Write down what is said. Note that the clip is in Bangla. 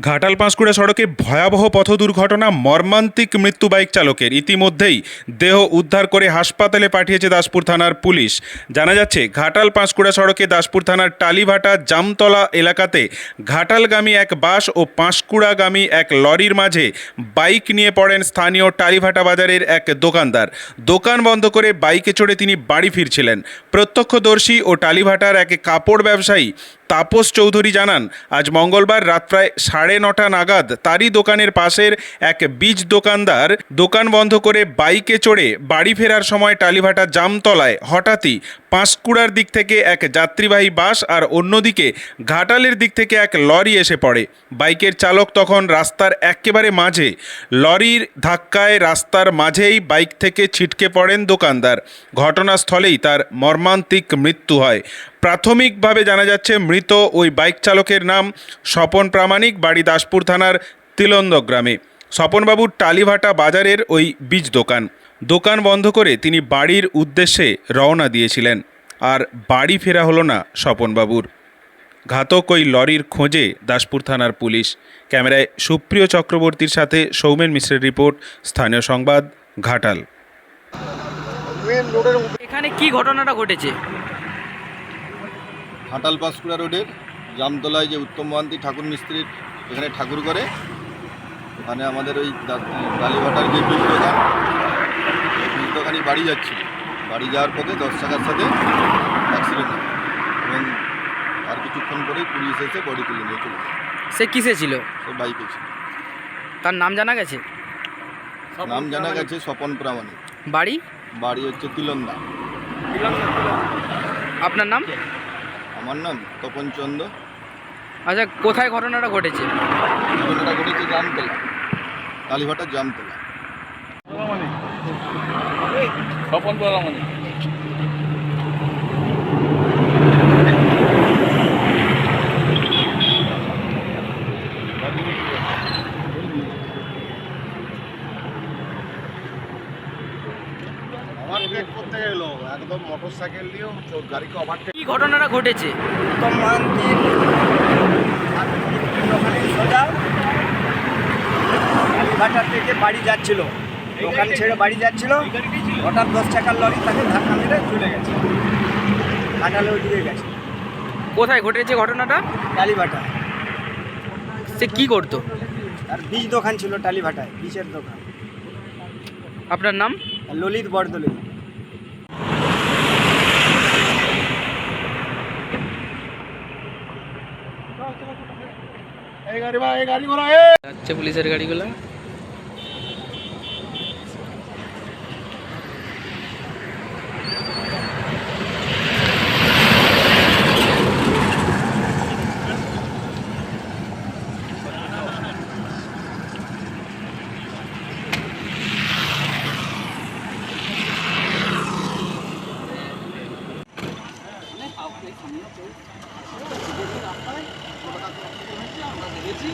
ঘাটাল পাঁশকুড়া সড়কে ভয়াবহ পথ দুর্ঘটনা, মর্মান্তিক মৃত্যু বাইক চালকের। ইতিমধ্যেই দেহ উদ্ধার করে হাসপাতালে পাঠিয়েছে দাসপুর থানার পুলিশ। জানা যাচ্ছে, ঘাটাল পাঁশকুড়া সড়কে দাসপুর থানার টালিভাটা জামতলা এলাকাতে ঘাটালগামী এক বাস ও পাঁশকুড়াগামী এক লরির মাঝে বাইক নিয়ে পড়েন স্থানীয় টালিভাটা বাজারের এক দোকানদার। দোকান বন্ধ করে বাইকে চড়ে তিনি বাড়ি ফিরছিলেন। প্রত্যক্ষদর্শী ও টালিভাটার এক কাপড় ব্যবসায়ী তাপস চৌধুরী জানান, আজ মঙ্গলবার রাত প্রায় সাড়ে নটা নাগাদ তারই দোকানের পাশের এক বীজ দোকানদার দোকান বন্ধ করে বাইকে চড়ে বাড়ি ফেরার সময় টালিভাটা জামতলায় হঠাৎই পাঁশকুড়ার দিক থেকে এক যাত্রীবাহী বাস আর অন্যদিকে ঘাটালের দিক থেকে এক লরি এসে পড়ে। বাইকের চালক তখন রাস্তার একেবারে মাঝে, লরির ধাক্কায় রাস্তার মাঝেই বাইক থেকে ছিটকে পড়েন দোকানদার। ঘটনাস্থলেই তার মর্মান্তিক মৃত্যু হয়। প্রাথমিকভাবে জানা যাচ্ছে মৃত ওই বাইক চালকের নাম স্বপন প্রামাণিক বাড়ি দাসপুর থানার তিলন্দ গ্রামে। স্বপনবাবুর টালিভাটা বাজারের ওই বীজ দোকান। দোকান বন্ধ করে তিনি বাড়ির উদ্দেশ্যে রওনা দিয়েছিলেন। আর বাড়ি ফেরা হলো না স্বপনবাবুর। ঘাতক ওই লরির খোঁজে দাসপুর থানার পুলিশ। ক্যামেরায় সুপ্রিয় চক্রবর্তীর সাথে সৌমেন মিশ্রের রিপোর্ট স্থানীয় সংবাদ ঘাটাল। এখানে কি ঘটনাটা ঘটেছে? হাটাল পাঁশকুড়া রোডের জামতলায় যে উত্তম মহান্তি ঠাকুর মিস্ত্রির এখানে ঠাকুর করে ওখানে আমাদের ওই দা- কালীভাটার যে বীজ দোকান ওই বীজ দোকানই বাড়ি যাচ্ছিল। বাড়ি যাওয়ার পথে দশ টাকার সাথে অ্যাক্সিডেন্ট হয় এবং আর কিছুক্ষণ পরেই পুলিশ এসে বডি তুলে নিয়ে চলে সে কিসে ছিল? সে বাইকে ছিল। তার নাম জানা গেছে? নাম জানা গেছে স্বপন প্রামাণিক। বাড়ি? বাড়ি হচ্ছে তিলন্দা। আপনার নাম? আমার নাম তপন চন্দ। আচ্ছা কোথায় ঘটনাটা ঘটেছে? ঘটনাটা ঘটেছে জামতলা কালীঘাটার জামতলা। ওভারটেক করতে গেল একদম মোটর সাইকেল দিয়েও গাড়িকে ওভারটেক কি ঘটনাটা ঘটেছে? উত্তম মহান্তির দোকানে সোজা কালীঘাটার থেকে বাড়ি যাচ্ছিল। দোকান ছেড়ে বাড়ি যাচ্ছিল। হঠাৎ দশ টাকার লরি তাকে ধাক্কা মেরে চলে গেছে। ঘাটালে ওইদিকে গেছে। কোথায় ঘটেছে ঘটনাটা? টালিভাটা। সে কি করতো? আর বীজ দোকান ছিল টালিভাটায় বীজের দোকান। আপনার নাম? ললিত বরদলে এই গাড়ি বা এই গাড়ি ঘোড়া যাচ্ছে পুলিশের গাড়িগুলো স্থানীয় কেউ রাস্তায় আমরা দেখেছি